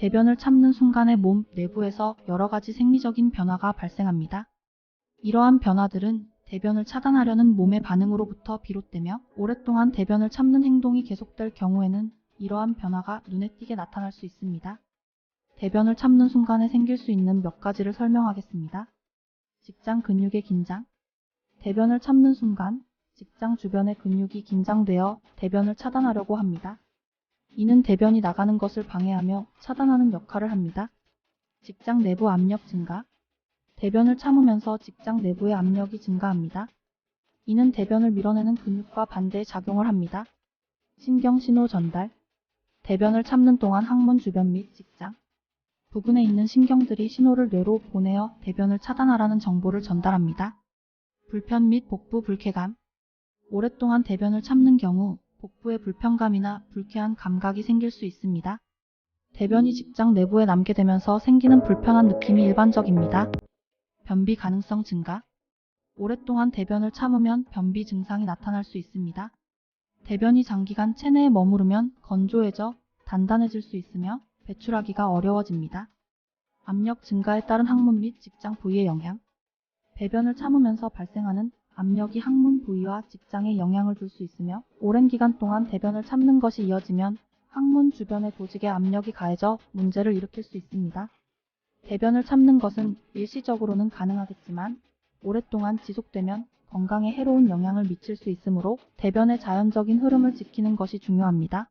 대변을 참는 순간에 몸 내부에서 여러 가지 생리적인 변화가 발생합니다. 이러한 변화들은 대변을 차단하려는 몸의 반응으로부터 비롯되며 오랫동안 대변을 참는 행동이 계속될 경우에는 이러한 변화가 눈에 띄게 나타날 수 있습니다. 대변을 참는 순간에 생길 수 있는 몇 가지를 설명하겠습니다. 직장 근육의 긴장. 대변을 참는 순간 직장 주변의 근육이 긴장되어 대변을 차단하려고 합니다. 이는 대변이 나가는 것을 방해하며 차단하는 역할을 합니다. 직장 내부 압력 증가. 대변을 참으면서 직장 내부의 압력이 증가합니다. 이는 대변을 밀어내는 근육과 반대의 작용을 합니다. 신경 신호 전달. 대변을 참는 동안 항문 주변 및 직장 부근에 있는 신경들이 신호를 뇌로 보내어 대변을 차단하라는 정보를 전달합니다. 불편 및 복부 불쾌감. 오랫동안 대변을 참는 경우 복부에 불편감이나 불쾌한 감각이 생길 수 있습니다. 대변이 직장 내부에 남게 되면서 생기는 불편한 느낌이 일반적입니다. 변비 가능성 증가. 오랫동안 대변을 참으면 변비 증상이 나타날 수 있습니다. 대변이 장기간 체내에 머무르면 건조해져 단단해질 수 있으며 배출하기가 어려워집니다. 압력 증가에 따른 항문 및 직장 부위의 영향. 배변을 참으면서 발생하는 압력이 항문 부위와 직장에 영향을 줄 수 있으며 오랜 기간 동안 대변을 참는 것이 이어지면 항문 주변의 조직에 압력이 가해져 문제를 일으킬 수 있습니다. 대변을 참는 것은 일시적으로는 가능하겠지만 오랫동안 지속되면 건강에 해로운 영향을 미칠 수 있으므로 대변의 자연적인 흐름을 지키는 것이 중요합니다.